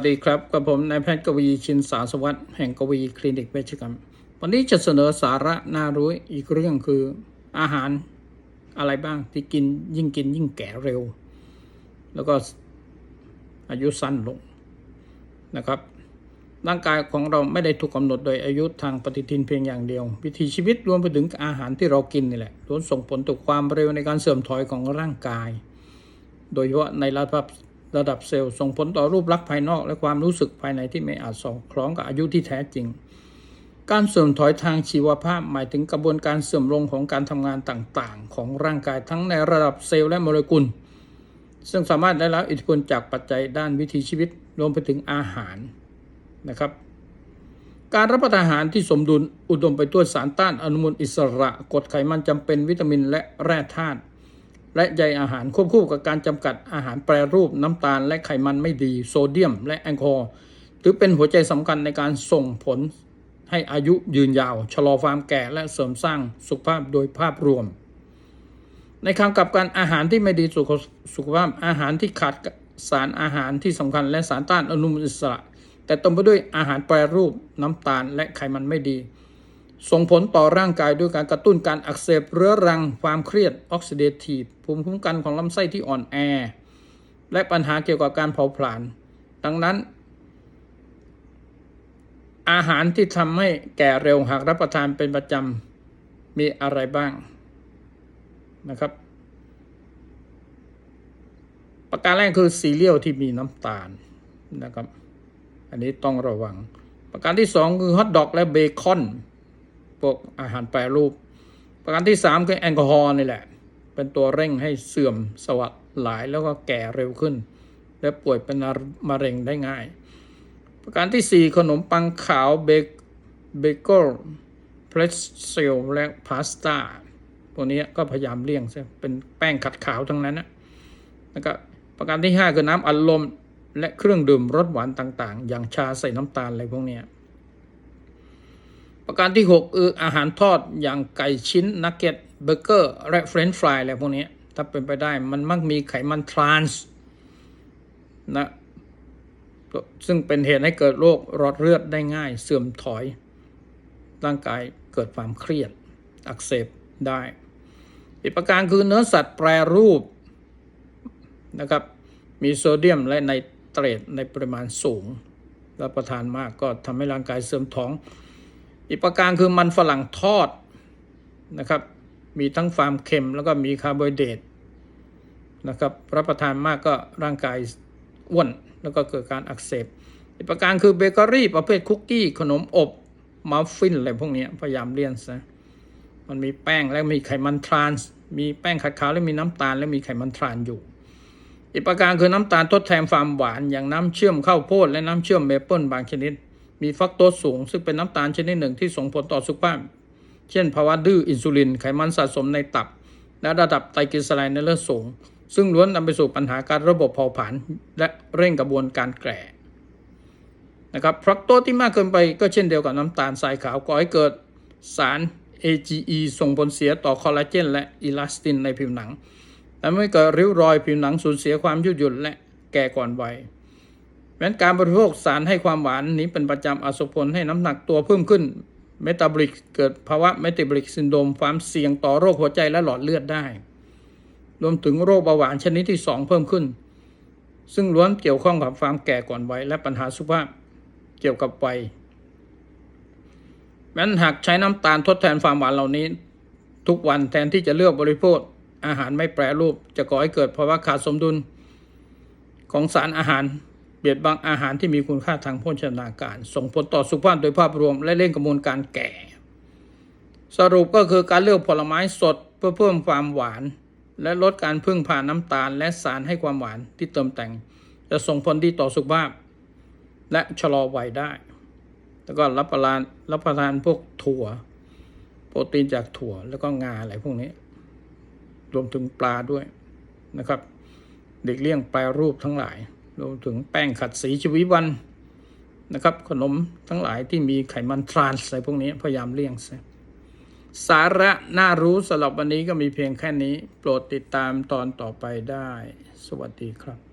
สวัสดีครับกับผมนายแพทย์กวีชินสาสวัสดิ์แห่งกวีคลินิกเวชกรรม วันนี้จะเสนอสาระน่ารู้อีกเรื่องคืออาหารอะไรบ้างที่กินยิ่งกินยิ่งแก่เร็ว แล้วก็อายุสั้นลงนะครับ ร่างกายของเราไม่ได้ถูกกำหนดโดยอายุทางปฏิทินเพียงอย่างเดียว วิถีชีวิตรวมไปถึงอาหารที่เรากินนี่แหละล้วนส่งผลต่อความเร็วในการเสื่อมถอยของร่างกาย โดยเฉพาะในระดับ ระดับเซลล์ส่งผลต่อรูปลักษณ์ภายนอก และความรู้สึกภายในที่ไม่อาจสอดคล้องกับอายุที่แท้จริง การเสื่อมถอยทางชีวภาพหมายถึงกระบวนการเสื่อมลงของการทำงานต่างๆ ของร่างกายทั้งในระดับเซลล์และโมเลกุล ซึ่งสามารถได้รับอิทธิพลจากปัจจัยด้านวิถีชีวิตรวมไปถึงอาหารนะครับการรับประทานอาหารที่สมดุลอุดมไปด้วยสารต้านอนุมูลอิสระกรดไขมันจำเป็นวิตามินและแร่ธาตุ และใยอาหารควบคู่กับการจำกัดอาหารแปรรูปน้ำตาลและไขมันไม่ดี โซเดียม และแอลกอฮอล์ถือเป็นหัวใจสำคัญในการส่งผลให้อายุยืนยาว ชะลอความแก่และเสริมสร้างสุขภาพโดยภาพรวม ในคำกลับกันอาหารที่ไม่ดีสุขสุขภาพอาหารที่ขาดสารอาหารที่สำคัญและสารต้านอนุมูลอิสระ แต่เต็มไปด้วยอาหารแปรรูปน้ำตาลและไขมันไม่ดี ส่งผลต่อร่างกายด้วยการกระตุ้นการอักเสบเรื้อรัง ความเครียดออกซิเดทีฟภูมิคุ้มกันของลำไส้ที่อ่อนแอ และปัญหาเกี่ยวกับการเผาผลาญดังนั้น อาหารที่ทำให้แก่เร็วหากรับประทานเป็นประจำมีอะไรบ้างนะครับ ประการแรกคือซีเรียลที่มีน้ำตาลนะครับ อันนี้ต้องระวัง ประการที่สองคือฮอทดอกและเบคอน พวกอาหารแปรรูป ประการที่สามคือแอลกอฮอล์นี่แหละ เป็นตัวเร่งให้เสื่อมสวัสดหลายแล้วก็แก่เร็วขึ้น และป่วยเป็นมะเร็งได้ง่าย ประการที่สี่ขนมปังขาวเบเบเกิลเพรสเซลและพาสต้าพวกนี้ก็พยายามเลี่ยงซะเป็นแป้งขัดขาวทั้งนั้นนะแล้วก็ประการที่ห้าคือน้ำอัดลมและเครื่องดื่มรสหวานต่างๆ อย่างชาใส่น้ำตาลอะไรพวกนี้ ประการที่ 6 คืออาหารทอดอย่างไก่ชิ้นนักเก็ตเบอร์เกอร์และเฟรนช์ฟรายอะไรพวกนี้ ถ้าเป็นไปได้มันมักมีไขมันทรานส์นะซึ่งเป็นเหตุให้เกิดโรคหลอดเลือดได้ง่าย เสื่อมถอย ร่างกายเกิดความเครียด อักเสบได้ อีกประการคือเนื้อสัตว์แปรรูปนะครับมีโซเดียมและไนเตรตในปริมาณสูง รับประทานมากก็ทำให้ร่างกายเสื่อมท้อง อีกประการคือมันฝรั่งทอดนะครับ มีทั้งความเค็มแล้วก็มีคาร์โบไฮเดรตนะครับรับประทานมากก็ร่างกายอ้วนแล้วก็เกิดการอักเสบ อีกประการคือเบเกอรี่ประเภทคุกกี้ขนมอบมัฟฟินอะไรพวกนี้พยายามเลี่ยงซะมันมีแป้งและมีไขมันทรานส์มีแป้งขาวๆและมีน้ำตาลและมีไขมันทรานอยู่ อีกประการคือน้ำตาลทดแทนความหวานอย่างน้ำเชื่อมข้าวโพดและน้ำเชื่อมเมเปิลบางชนิด มีฟักโตสสูง ซึ่งเป็นน้ำตาลชนิดหนึ่งที่ส่งผลต่อสุขภาพ เช่นภาวะดื้ออินซูลิน ไขมันสะสมในตับ และระดับไตรกลีเซอไรด์ในเลือดสูง ซึ่งล้วนนำไปสู่ปัญหาการระบบเผาผลาญและเร่งกระบวนการแก่นะครับฟักโตที่มากเกินไปก็เช่นเดียวกับน้ำตาลทรายขาวก่อให้เกิดสาร AGE ส่งผลเสียต่อคอลลาเจน และอิลาสตินในผิวหนังทำให้เกิดริ้วรอยผิวหนังสูญเสียความยืดหยุ่นและแก่ก่อนวัย แม้นการบริโภคสารให้ความหวานนี้เป็นประจำอาจส่งผลให้น้ำหนักตัวเพิ่มขึ้นเมตาบอลิกเกิดภาวะเมตาบอลิกซินโดมความเสี่ยงต่อโรคหัวใจและหลอดเลือดได้ รวมถึงโรคเบาหวานชนิดที่ 2 เพิ่มขึ้น ซึ่งล้วนเกี่ยวข้องกับความแก่ก่อนวัยและปัญหาสุขภาพเกี่ยวกับวัยแม้นหากใช้น้ำตาลทดแทนความหวานเหล่านี้ ทุกวันแทนที่จะเลือกบริโภคอาหารไม่แปรรูป จะก่อให้เกิดภาวะขาดสมดุลของสารอาหาร เบียดบังอาหารที่มีคุณค่าทางโภชนาการ ส่งผลต่อสุขภาพโดยภาพรวมและเร่งกระบวนการแก่ สรุปก็คือการเลือกผลไม้สดเพื่อเพิ่มความหวาน และลดการพึ่งพาน้ำตาล และสารให้ความหวานที่เติมแต่ง จะส่งผลดีต่อสุขภาพ และชะลอวัยได้ แล้วก็รับประทานรับประทานพวกถั่ว โปรตีนจากถั่วแล้วก็งาอะไรพวกนี้ รวมถึงปลาด้วยนะครับเด็กเลี่ยงแปรรูปทั้งหลาย รวมถึงแป้งขัดสีชีวิตวันนะครับ ขนมทั้งหลายที่มีไขมันทรานส์อะไรพวกนี้พยายามเลี่ยงซะสาระน่ารู้สำหรับวันนี้ก็มีเพียงแค่นี้ โปรดติดตามตอนต่อไปได้ สวัสดีครับ